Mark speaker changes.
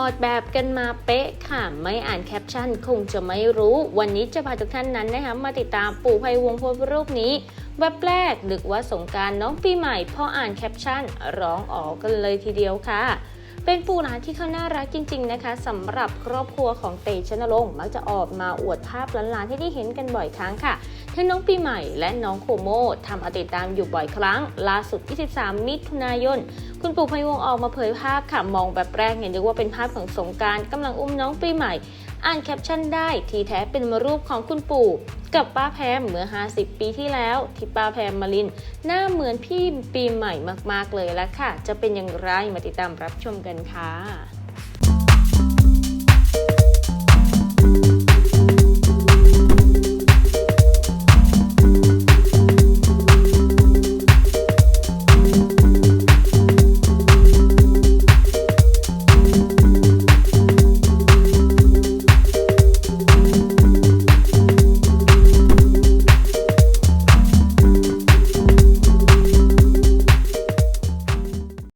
Speaker 1: อดแบบกันมาเป๊ะค่ะ ไม่อ่านแคปชั่นคงจะไม่รู้ วันนี้จะพาทุกท่านนั้นนะคะมาติดตามปู่ภัยวงศ์โพรูปนี้แวบแรกนึกว่าสงการน้องปีใหม่พออ่านแคปชั่นร้องออกกันเลยทีเดียวค่ะ เป็นปู่หลานที่เขาน่ารักจริง ๆนะคะสำหรับครอบครัวของเตชะนรงค์มักจะออกมาอวดภาพหลานๆที่ได้เห็นกันบ่อยครั้งค่ะ ทั้งน้องปีใหม่และน้องโคโมทำเอาติดตามอยู่บ่อยครั้ง ล่าสุด 23 มิถุนายน คุณปู่พยวงออกมาเผยภาพค่ะ มองแบบแรกเนี่ยนึกว่าเป็นภาพของสงการกำลังอุ้มน้องปีใหม่ อ่านแคปชั่นได้ ทีแท้เป็นรูปของคุณปู่ กับป้าแพมเมื่อ 50 ปีที่แล้ว ที่ป้าแพมมาลิน หน้าเหมือนพี่ปีใหม่มากๆเลยละค่ะ จะเป็นอย่างไรมาติดตามรับชมกันค่ะ